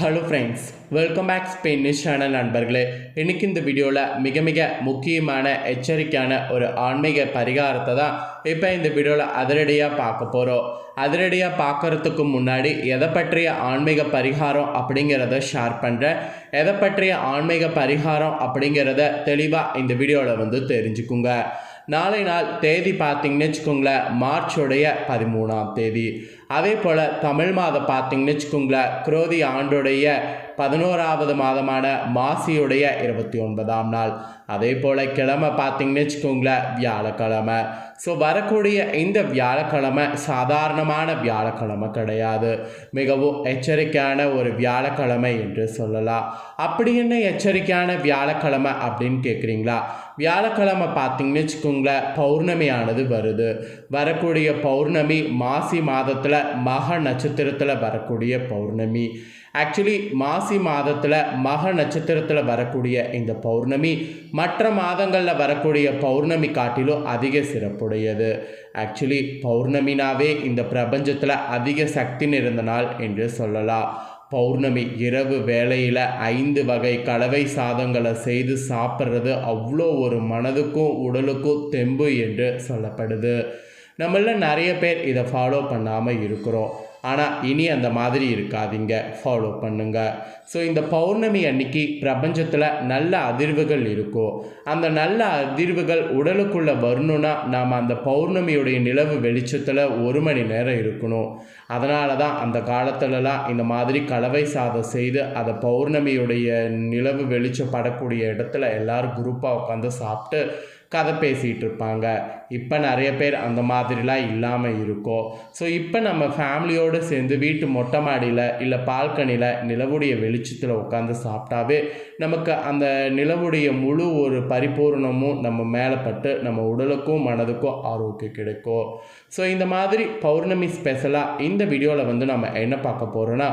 Hello friends welcome back Spain news channel நண்பர்களே. இன்றைக்கி இந்த வீடியோவில் மிக மிக முக்கியமான எச்சரிக்கையான ஒரு ஆன்மீக பரிகாரத்தை தான் இப்போ இந்த வீடியோவில் அதிரடியாக பார்க்க போகிறோம் அதிரடியாக பார்க்கறதுக்கு முன்னாடி எதை பற்றிய ஆன்மீக பரிகாரம் அப்படிங்கிறத ஷேர் பண்ணுறேன் எதை பற்றிய ஆன்மீக பரிகாரம் அப்படிங்கிறத தெளிவாக இந்த வீடியோவில் வந்து தெரிஞ்சுக்குங்க. நாளை நாள் தேதி பார்த்தீங்கன்னு வச்சுக்கோங்களேன் மார்ச்சோடைய பதிமூணாம் தேதி. அதே போல் தமிழ் மாதம் பார்த்தீங்கன்னு வச்சுக்கோங்களேன் குரோதி ஆண்டுடைய பதினோராவது மாதமான மாசியுடைய இருபத்தி ஒன்பதாம் நாள். அதே போல் கிழமை பார்த்தீங்கன்னு வச்சுக்கோங்களேன் வியாழக்கிழமை. ஸோ வரக்கூடிய இந்த வியாழக்கிழமை சாதாரணமான வியாழக்கிழமை கிடையாது. மிகவும் எச்சரிக்கையான ஒரு வியாழக்கிழமை என்று சொல்லலாம். அப்படி என்ன எச்சரிக்கையான வியாழக்கிழமை அப்படின்னு கேட்குறீங்களா வியாழக்கிழமை பார்த்தீங்கன்னு வச்சுக்கோங்களேன் பௌர்ணமியானது வருது. வரக்கூடிய பௌர்ணமி மாசி மாதத்தில் மக நட்சத்திரத்தில் வரக்கூடிய பௌர்ணமி. ஆக்சுவலி மாசி மாதத்தில் மக நட்சத்திரத்தில் வரக்கூடிய இந்த பௌர்ணமி மற்ற மாதங்களில் வரக்கூடிய பௌர்ணமி காட்டிலும் அதிக சிறப்புடையது. ஆக்சுவலி பௌர்ணமினாவே இந்த பிரபஞ்சத்தில் அதிக சக்தி நிறைந்த நாள் என்று சொல்லலாம். பௌர்ணமி இரவு வேளையில் ஐந்து வகை கலவை சாதங்களை செய்து சாப்பிட்றது அவ்வளோ ஒரு மனதுக்கும் உடலுக்கும் தெம்பு என்று சொல்லப்படுது. நம்மள நிறைய பேர் இதை ஃபாலோ பண்ணாமல் இருக்கிறோம். ஆனால் இனி அந்த மாதிரி இருக்காதீங்க. ஃபாலோ பண்ணுங்க. ஸோ இந்த பௌர்ணமி அன்னைக்கு பிரபஞ்சத்தில் நல்ல அதிர்வுகள் இருக்கும் அந்த நல்ல அதிர்வுகள் உடலுக்குள்ளே வரணும்னா நாம் அந்த பௌர்ணமியுடைய நிலவு வெளிச்சத்தில் ஒரு மணி நேரம் இருக்கணும். அதனால தான் அந்த காலத்துலலாம் இந்த மாதிரி கலவை சாதம் செய்து அதை பௌர்ணமியுடைய நிலவு வெளிச்சம் படக்கூடிய இடத்துல எல்லாரும் குரூப்பாக உட்காந்து சாப்பிட்டு கதை பேசிகிட்டு இருப்பாங்க. இப்போ நிறைய பேர் அந்த மாதிரிலாம் இல்லாமல் இருக்கும் ஸோ இப்போ நம்ம ஃபேமிலியோடு சேர்ந்து வீட்டு மொட்டை மாடியில் இல்லை பால்கனியில் நிலவுடைய வெளிச்சத்தில் உட்காந்து சாப்பிட்டாவே நமக்கு அந்த நிலவுடைய முழு ஒரு பரிபூர்ணமும் நம்ம மேலே பட்டு நம்ம உடலுக்கும் மனதுக்கும் ஆரோக்கியம் கிடைக்கும். ஸோ இந்த மாதிரி பௌர்ணமி ஸ்பெஷலாக இந்த வீடியோவில் வந்து நம்ம என்ன பார்க்க போகிறோன்னா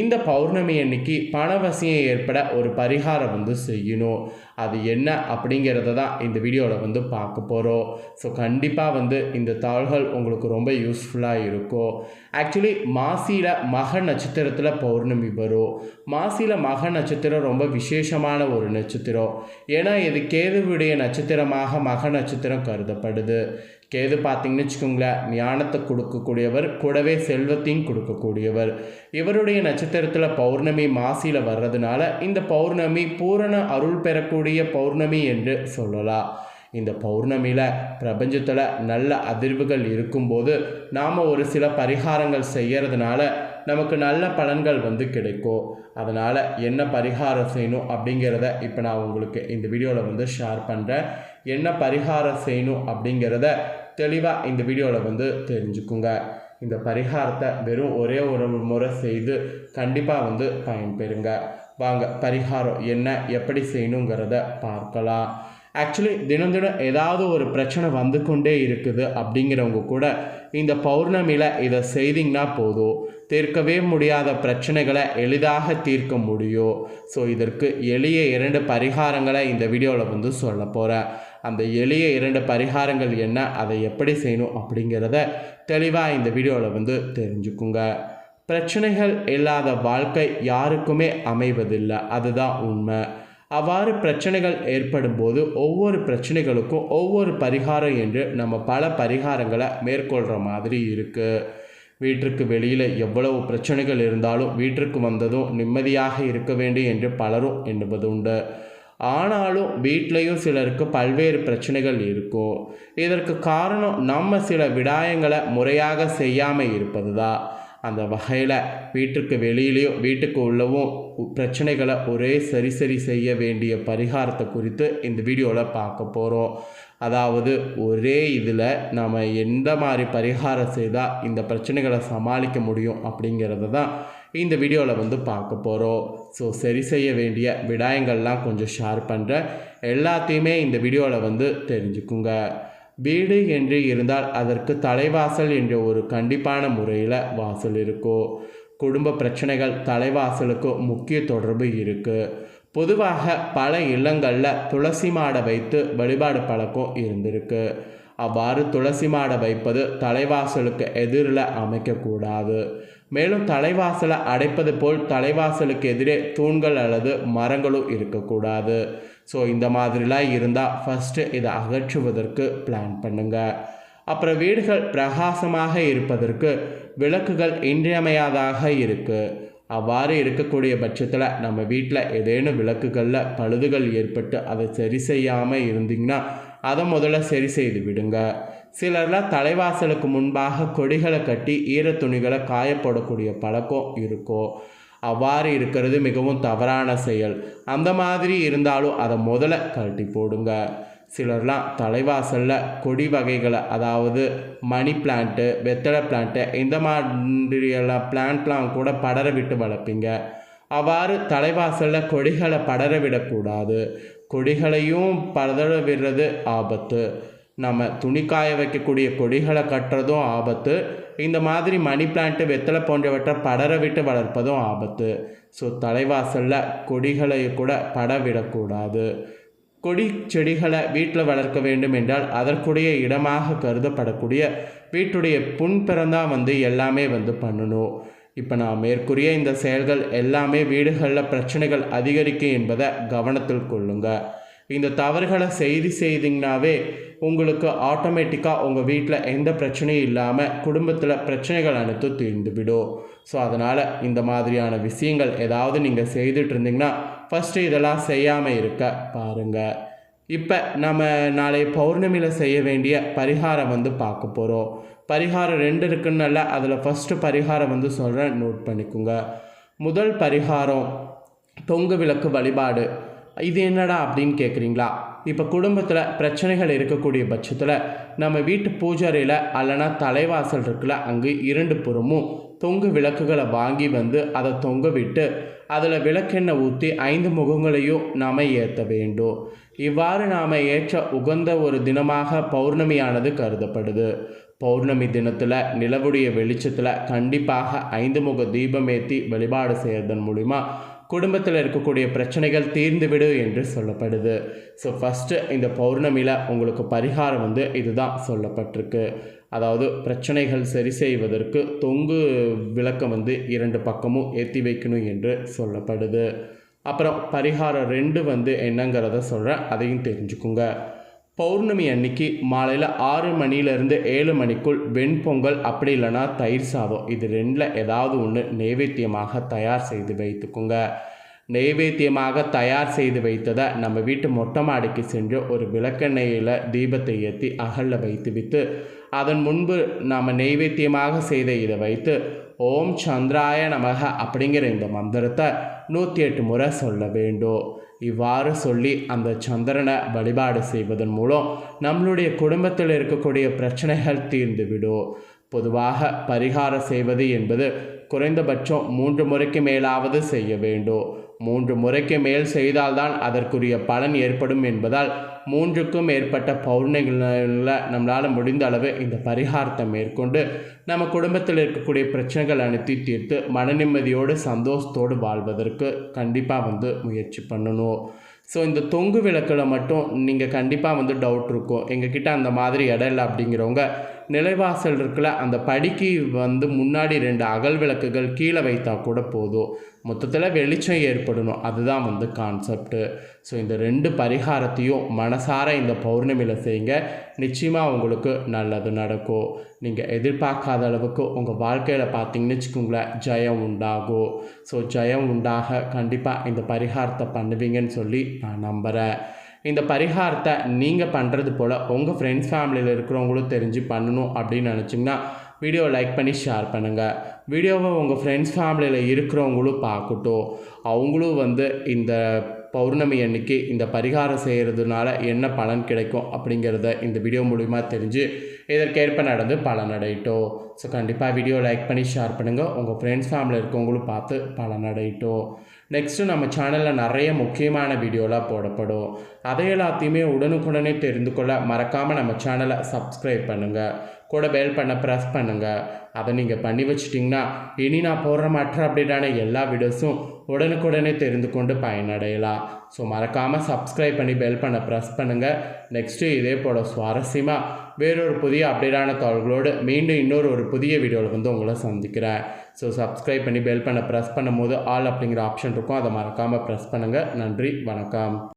இந்த பௌர்ணமி அன்னைக்கு பணவசியம் ஏற்பட ஒரு பரிகாரம் வந்து செய்யணும். அது என்ன அப்படிங்கிறத தான் இந்த வீடியோவில் வந்து பார்க்க போகிறோம் ஸோ கண்டிப்பாக வந்து இந்த தாள்கள் உங்களுக்கு ரொம்ப யூஸ்ஃபுல்லாக இருக்கும் ஆக்சுவலி மாசியில் மக நட்சத்திரத்தில் பௌர்ணமி வரும். மாசியில் மக நட்சத்திரம் ரொம்ப விசேஷமான ஒரு நட்சத்திரம். ஏன்னா இது கேதுவுடைய நட்சத்திரமாக மக நட்சத்திரம் கருதப்படுது. கேது பார்த்தீங்கன்னு வச்சுக்கோங்களேன் ஞானத்தை கொடுக்கக்கூடியவர் கூடவே செல்வத்தையும் கொடுக்கக்கூடியவர். இவருடைய நட்சத்திரத்தில் பௌர்ணமி மாசியில் வர்றதுனால இந்த பௌர்ணமி பூரண அருள் பெறக்கூடிய பௌர்ணமி என்று சொல்லலாம். இந்த பௌர்ணமியில் பிரபஞ்சத்தில் நல்ல அதிர்வுகள் இருக்கும்போது நாம் ஒரு சில பரிகாரங்கள் செய்கிறதுனால நமக்கு நல்ல பலன்கள் வந்து கிடைக்கும். அதனால் என்ன பரிகாரம் செய்யணும் அப்படிங்கிறத இப்போ நான் உங்களுக்கு இந்த வீடியோவில் வந்து ஷேர் பண்ணுறேன் என்ன பரிகாரம் செய்யணும் அப்படிங்கிறத தெளிவாக இந்த வீடியோவில் வந்து தெரிஞ்சுக்குங்க. இந்த பரிகாரத்தை வெறும் ஒரே ஒரு முறை செய்து கண்டிப்பாக வந்து பயன்பெறுங்க. வாங்க பரிகாரம் என்ன எப்படி செய்யணுங்கிறத பார்க்கலாம். ஆக்சுவலி தினம் தினம் ஏதாவது ஒரு பிரச்சனை வந்து கொண்டே இருக்குது அப்படிங்கிறவங்க கூட இந்த பௌர்ணமியில் இதை செய்திங்கன்னா போதும். தீர்க்கவே முடியாத பிரச்சனைகளை எளிதாக தீர்க்க முடியும். ஸோ இதற்கு எளிய இரண்டு பரிகாரங்களை இந்த வீடியோவில் வந்து சொல்ல போகிறேன் அந்த எளிய இரண்டு பரிகாரங்கள் என்ன அதை எப்படி செய்யணும் அப்படிங்கிறத தெளிவாக இந்த வீடியோவில் வந்து தெரிஞ்சுக்குங்க. பிரச்சனைகள் இல்லாத வாழ்க்கை யாருக்குமே அமைவதில்லை. அதுதான் உண்மை. அவ்வாறு பிரச்சனைகள் ஏற்படும் போது ஒவ்வொரு பிரச்சனைகளுக்கும் ஒவ்வொரு பரிகாரம் என்று நம்ம பல பரிகாரங்களை மேற்கொள்கிற மாதிரி இருக்குது வீட்டிற்கு வெளியில் எவ்வளவு பிரச்சனைகள் இருந்தாலும் வீட்டிற்கு வந்ததும் நிம்மதியாக இருக்க வேண்டும் என்று பலரும் எண்ணுவது உண்டு ஆனாலும் வீட்லேயும் சிலருக்கு பல்வேறு பிரச்சனைகள் இருக்கும். இதற்கு காரணம் நம்ம சில விடாயங்களை முறையாக செய்யாமல் இருப்பது தான் அந்த வகையில் வீட்டுக்கு வெளியிலையும் வீட்டுக்கு உள்ளவும் பிரச்சனைகளை ஒரே சரி சரி செய்ய வேண்டிய பரிகாரத்தை குறித்து இந்த வீடியோவில் பார்க்க போகிறோம் அதாவது ஒரே இதில் நாம் எந்த மாதிரி பரிகாரம் செய்தால் இந்த பிரச்சனைகளை சமாளிக்க முடியும் அப்படிங்கிறத தான் இந்த வீடியோவில் வந்து பார்க்க போகிறோம் ஸோ சரி செய்ய வேண்டிய விடாயங்கள்லாம் கொஞ்சம் ஷேர் பண்ணுறேன் எல்லாத்தையுமே இந்த வீடியோவில் வந்து தெரிஞ்சுக்குங்க. வீடு என்று இருந்தால் அதற்கு தலைவாசல் என்ற ஒரு கண்டிப்பான முறையில் வாசல் இருக்கும் குடும்ப பிரச்சனைகள் தலைவாசலுக்கு முக்கிய தொடர்பு இருக்குது பொதுவாக பல இல்லங்களில் துளசி மாடை வைத்து வழிபாடு பழக்கம் இருந்திருக்கு. அவ்வாறு துளசி மாடை வைப்பது தலைவாசலுக்கு எதிரில் அமைக்கக்கூடாது. மேலும் தலைவாசலை அடைப்பது போல் தலைவாசலுக்கு எதிரே தூண்கள் அல்லது மரங்களும் இருக்கக்கூடாது. ஸோ இந்த மாதிரிலாம் இருந்தால் ஃபஸ்ட்டு இதை அகற்றுவதற்கு பிளான் பண்ணுங்கள் அப்புறம் வீடுகள் பிரகாசமாக இருப்பதற்கு விளக்குகள் இன்றியமையாதாக இருக்குது அவ்வாறு இருக்கக்கூடிய பட்சத்தில் நம்ம வீட்டில் ஏதேனும் விளக்குகளில் பழுதுகள் ஏற்பட்டு அதை சரி செய்யாமல் இருந்தீங்கன்னா அதை முதல்ல சரி செய்து விடுங்க. சிலர்லாம் தலைவாசலுக்கு முன்பாக கொடிகளை கட்டி ஈர துணிகளை காயப்போடக்கூடிய பழக்கம் இருக்கும். அவ்வாறு இருக்கிறது மிகவும் தவறான செயல். அந்த மாதிரி இருந்தாலும் அதை முதல்ல கழட்டி போடுங்க. சிலர்லாம் தலைவாசலில் கொடி வகைகளை அதாவது மணி பிளான்ட்டு வெத்தலை பிளான்ட்டு இந்த மாதிரியெல்லாம் பிளான்ட்லாம் கூட படர விட்டு வளர்ப்பீங்க. அவ்வாறு தலைவாசலில் கொடிகளை படர விடக்கூடாது. கொடிகளையும் படர விடுறது ஆபத்து. நம்ம துணி காய வைக்கக்கூடிய கொடிகளை கட்டுறதும் ஆபத்து. இந்த மாதிரி மணி பிளான்ட்டு வெத்தலை போன்றவற்றை படர விட்டு வளர்ப்பதும் ஆபத்து. ஸோ தலைவாசலில் கொடிகளை கூட பட விடக்கூடாது கொடி செடிகளை வீட்டில் வளர்க்க வேண்டும் என்றால் அதற்குடைய இடமாக கருதப்படக்கூடிய வீட்டுடைய புண்பிறந்தான் வந்து எல்லாமே வந்து பண்ணணும். இப்போ நான் மேற்கூறிய இந்த செயல்கள் எல்லாமே வீடுகளில் பிரச்சனைகள் அதிகரிக்கும் என்பதை கவனத்தில் கொள்ளுங்கள் இந்த தவறுகளை செய்தி செய்தீங்கனாவே உங்களுக்கு ஆட்டோமேட்டிக்காக உங்கள் வீட்டில் எந்த பிரச்சனையும் இல்லாமல் குடும்பத்தில் பிரச்சனைகள் அனைத்தும் தீர்ந்துவிடும் ஸோ அதனால் இந்த மாதிரியான விஷயங்கள் ஏதாவது நீங்கள் செய்துட்டு இருந்தீங்கன்னா ஃபஸ்ட்டு இதெல்லாம் செய்யாமல் இருக்க பாருங்கள் இப்போ நம்ம நாளை பௌர்ணமியில் செய்ய வேண்டிய பரிகாரம் வந்து பார்க்க போகிறோம் பரிகாரம் ரெண்டு இருக்குன்னு அதில் ஃபஸ்ட்டு பரிகாரம் வந்து சொல்கிறேன் நோட் பண்ணிக்கோங்க. முதல் பரிகாரம் தொங்கு விளக்கு வழிபாடு. இது என்னடா அப்படின்னு கேட்குறீங்களா இப்போ குடும்பத்தில் பிரச்சனைகள் இருக்கக்கூடிய பட்சத்தில் நம்ம வீட்டு பூஜாரியில் அல்லனா தலைவாசல் இருக்குல்ல அங்கே இரண்டு புறமும் தொங்கு விளக்குகளை வாங்கி வந்து அதை தொங்க விட்டு அதில் விளக்கெண்ணெய் ஊற்றி ஐந்து முகங்களையும் நாம் ஏற்ற வேண்டும். இவ்வாறு நாம் ஏற்ற உகந்த ஒரு தினமாக பௌர்ணமியானது கருதப்படுது. பௌர்ணமி தினத்தில் நிலவுடைய வெளிச்சத்தில் கண்டிப்பாக ஐந்து முக தீபம் ஏற்றி வழிபாடு செய்கிறதன் மூலிமா குடும்பத்தில் இருக்கக்கூடிய பிரச்சனைகள் தீர்ந்துவிடு என்று சொல்லப்படுது. ஸோ ஃபஸ்ட்டு இந்த பௌர்ணமியில் உங்களுக்கு பரிகாரம் வந்து இதுதான் சொல்லப்பட்டிருக்கு. அதாவது பிரச்சனைகள் சரி செய்வதற்கு தொங்கு விளக்கம் வந்து இரண்டு பக்கமும் ஏற்றி வைக்கணும் என்று சொல்லப்படுது. அப்புறம் பரிகாரம் ரெண்டு வந்து என்னங்கிறத சொல்கிறேன் அதையும் தெரிஞ்சுக்குங்க. பௌர்ணமி அன்னைக்கு மாலையில் ஆறு மணிலேருந்து ஏழு மணிக்குள் வெண்பொங்கல் அப்படி இல்லைன்னா தயிர் சாதம் இது ரெண்டில் ஏதாவது ஒன்று நைவேத்தியமாக தயார் செய்து வைத்துக்கோங்க. நெய்வேத்தியமாக தயார் செய்து வைத்ததை நம்ம வீட்டு மொட்டை மாடிக்கு சென்று ஒரு விளக்கெண்ணெயில் தீபத்தை ஏற்றி அகலில் வைத்து விட்டு அதன் முன்பு நாம் நெய்வேத்தியமாக செய்த இதை வைத்து ஓம் சந்திராய நமக அப்படிங்கிற இந்த மந்திரத்தை நூற்றி எட்டு முறை சொல்ல வேண்டும். இவ்வாறு சொல்லி அந்த சந்திரனை வழிபாடு செய்வதன் மூலம் நம்மளுடைய குடும்பத்தில் இருக்கக்கூடிய பிரச்சனைகள் தீர்ந்துவிடும் பொதுவாக பரிகாரம் செய்வது என்பது குறைந்தபட்சம் மூன்று முறைக்கு மேலாவது செய்ய வேண்டும். மூன்று முறைக்கு மேல் செய்தால்தான் அதற்குரிய பலன் ஏற்படும் என்பதால் மூன்றுக்கும் மேற்பட்ட பௌர்ணமிகளில் நம்மளால் முடிந்த அளவு இந்த பரிகாரத்தை மேற்கொண்டு நம்ம குடும்பத்தில் இருக்கக்கூடிய பிரச்சனைகள் அனைத்தையும் தீர்த்து மன நிம்மதியோடு சந்தோஷத்தோடு வாழ்வதற்கு கண்டிப்பாக வந்து முயற்சி பண்ணணும். ஸோ இந்த தொங்கு விளக்கில் மட்டும் நீங்கள் கண்டிப்பாக வந்து டவுட் இருக்கும். எங்ககிட்ட அந்த மாதிரி இடம் இல்லை அப்படிங்கிறவங்க நிலைவாசல் இருக்கல அந்த படிக்கு வந்து முன்னாடி ரெண்டு அகல் விளக்குகள் கீழே வைத்தா கூட போதும். மொத்தத்தில் வெளிச்சம் ஏற்படணும். அதுதான் வந்து கான்செப்ட்டு ஸோ இந்த ரெண்டு பரிகாரத்தையும் மனசார இந்த பௌர்ணமியில் செய்யுங்க. நிச்சயமாக உங்களுக்கு நல்லது நடக்கும். நீங்கள் எதிர்பார்க்காத அளவுக்கு உங்கள் வாழ்க்கையில் பார்த்தீங்கன்னு வச்சுக்கோங்களேன் ஜெயம் உண்டாகும். ஸோ ஜெயம் உண்டாக கண்டிப்பாக இந்த பரிகாரத்தை பண்ணுவீங்கன்னு சொல்லி நான் நம்புகிறேன் இந்த பரிகாரத்தை நீங்கள் பண்ணுறது போல் உங்கள் ஃப்ரெண்ட்ஸ் ஃபேமிலியில் இருக்கிறவங்களும் தெரிஞ்சு பண்ணணும் அப்படின்னு நினச்சிங்கன்னா வீடியோ லைக் பண்ணி ஷேர் பண்ணுங்கள் வீடியோவை உங்கள் ஃப்ரெண்ட்ஸ் ஃபேமிலியில் இருக்கிறவங்களும் பார்க்கட்டும். அவங்களும் வந்து இந்த பௌர்ணமி அன்னைக்கு இந்த பரிகாரம் செய்கிறதுனால என்ன பலன் கிடைக்கும் அப்படிங்கிறத இந்த வீடியோ மூலிமா தெரிஞ்சு இதற்கேற்ப நடந்து பலனடையட்டும். ஸோ கண்டிப்பாக வீடியோ லைக் பண்ணி ஷேர் பண்ணுங்கள் உங்கள் ஃப்ரெண்ட்ஸ் ஃபேமிலியில் இருக்கவங்களும் பார்த்து பலனடையட்டும். நெக்ஸ்ட்டு நம்ம சேனலில் நிறைய முக்கியமான வீடியோலாம் போடப்படும். அதை எல்லாத்தையுமே உடனுக்குடனே தெரிந்து கொள்ள மறக்காமல் நம்ம சேனலை சப்ஸ்கிரைப் பண்ணுங்கள் கூட பெல் பண்ண ப்ரெஸ் பண்ணுங்கள் அதை நீங்கள் பண்ணி வச்சிட்டிங்கன்னா இனி நான் போடுற மற்ற அப்டேட்டான எல்லா வீடியோஸும் உடனுக்குடனே தெரிந்து கொண்டு பயனடையலாம். ஸோ மறக்காமல் சப்ஸ்கிரைப் பண்ணி பெல் பண்ண ப்ரெஸ் பண்ணுங்கள் நெக்ஸ்ட்டு இதே போல் சுவாரஸ்யமாக வேறொரு புதிய அப்டேட்டான தகவல்களோடு மீண்டும் இன்னொரு ஒரு புதிய வீடியோவில் வந்து உங்களை சந்திக்கிறேன். ஸோ சப்ஸ்கிரைப் பண்ணி பெல் பண்ண ப்ரெஸ் பண்ணும்போது ஆல் அப்படிங்கிற ஆப்ஷன் இருக்கும். அதை மறக்காமல் ப்ரெஸ் பண்ணுங்கள் நன்றி. வணக்கம்.